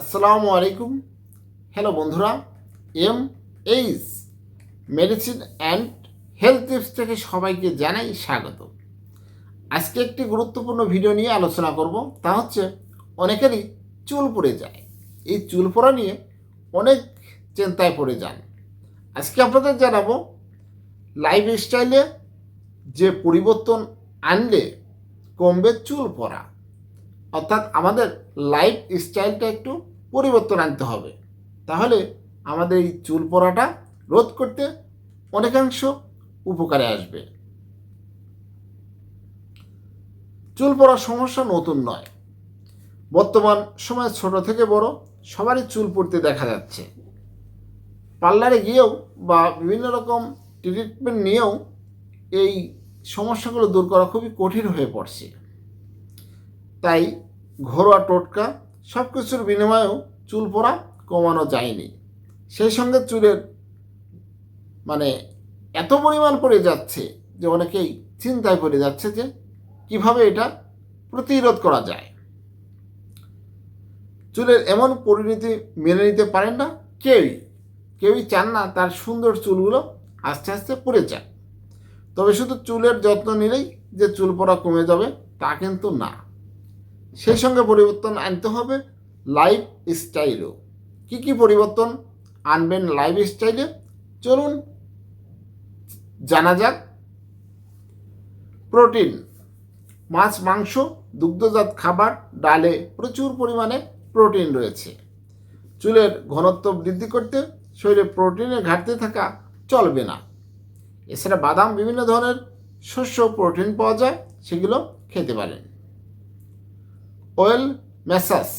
আসসালামু আলাইকুম। হ্যালো বন্ধুরা। M H medicine and health tips থেকে সবাইকে জানাই স্বাগত। আজকে একটি গুরুত্বপূর্ণ ভিডিও নিয়ে আলোচনা করব। তা হচ্ছে, অনেকেরই চুল পড়ে যায়। এই চুল পড়া নিয়ে অনেক চিন্তায় পড়ে যান। আজকে আপনাদের জানাব লাইফ স্টাইলে যে পরিবর্তন আনলে কমবে চুল পড়া। অর্থাৎ আমাদের লাইফ স্টাইলটা একটু পরিবর্তন আনতে হবে। তাহলে আমাদের এই চুল পড়াটা রোধ করতে অনেকাংশ উপকারে আসবে। চুল পড়ার সমস্যা নতুন নয়। বর্তমান সময়ে ছোট থেকে বড় সবারই চুল পড়তে দেখা যাচ্ছে। পার্লারে গিয়েও বা বিভিন্ন রকম ট্রিটমেন্ট নিয়েও এই সমস্যাগুলো দূর করা খুবই কঠিন হয়ে পড়ছে। তাই ঘরোয়া টোটকা সব কিছুর বিনিময়েও চুল পড়া কমানো যায়নি। সেই সঙ্গে চুলের মানে এত পরিমাণ পড়ে যাচ্ছে যে অনেকেই চিন্তায় পড়ে যাচ্ছে যে কীভাবে এটা প্রতিরোধ করা যায়। চুলের এমন পরিণতি মেনে নিতে পারেন না কেউই। কেউই চান না তার সুন্দর চুলগুলো আস্তে আস্তে পড়ে যায় তবে শুধু চুলের যত্ন নিলেই যে চুল পড়া কমে যাবে তা কিন্তু না। সেই সঙ্গে পরিবর্তন আনতে হবে লাইফ স্টাইলও কী কী পরিবর্তন আনবেন লাইফ স্টাইলে চলুন জানা যাক। প্রোটিন, মাছ, মাংস, দুগ্ধজাত খাবার, ডালে প্রচুর পরিমাণে প্রোটিন রয়েছে। চুলের ঘনত্ব বৃদ্ধি করতে শরীরে প্রোটিনের ঘাটতি থাকা চলবে না। এছাড়া বাদাম বিভিন্ন ধরনের শস্য প্রোটিন পাওয়া যায়, সেগুলো খেতে পারেন। অয়েল ম্যাসাজ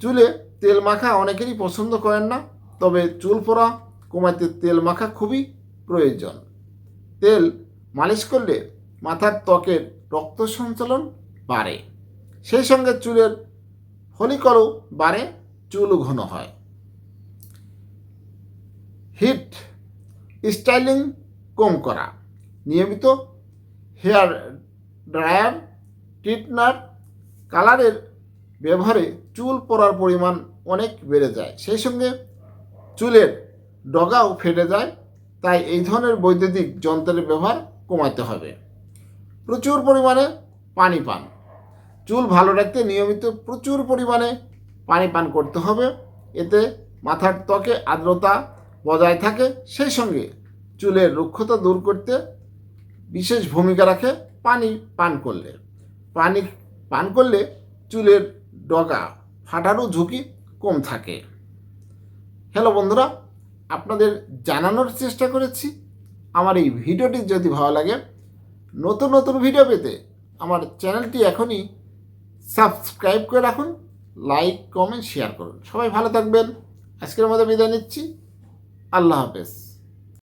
চুলে তেল মাখা অনেকেরই পছন্দ করেন না, তবে চুল পড়া কমাতে তেল মাখা খুবই প্রয়োজন। তেল মালিশ করলে মাথার ত্বকের রক্ত সঞ্চালন বাড়ে। সেই সঙ্গে চুলের ফলিকলও বাড়ে চুল ঘন হয়। হিট স্টাইলিং কম করা। নিয়মিত হেয়ার ড্রায়ার ট্রিটনার কালারের ব্যবহারে চুল পড়ার পরিমাণ অনেক বেড়ে যায়। সেই সঙ্গে চুলের ডগাও ফেটে যায়, তাই এই ধরনের বৈদ্যুতিক যন্ত্রের ব্যবহার কমাতে হবে। প্রচুর পরিমাণে পানি পান। চুল ভালো রাখতে নিয়মিত প্রচুর পরিমাণে পানি পান করতে হবে। এতে মাথার ত্বকে আর্দ্রতা বজায় থাকে, সেই সঙ্গে চুলের রুক্ষতা দূর করতে বিশেষ ভূমিকা রাখে পানি পান করলে। পানি, পান করলে চুলের ডগা ফাটারও ঝুঁকি কম থাকে। হ্যালো বন্ধুরা, আপনাদের জানানোর চেষ্টা করেছি। আমার এই ভিডিওটি যদি ভালো লাগে, নতুন নতুন ভিডিও পেতে আমার চ্যানেলটি এখনই সাবস্ক্রাইব করে রাখুন, লাইক, কমেন্ট, শেয়ার করুন। সবাই ভালো থাকবেন। আজকের মতো বিদায় নিচ্ছি। আল্লাহ হাফেজ।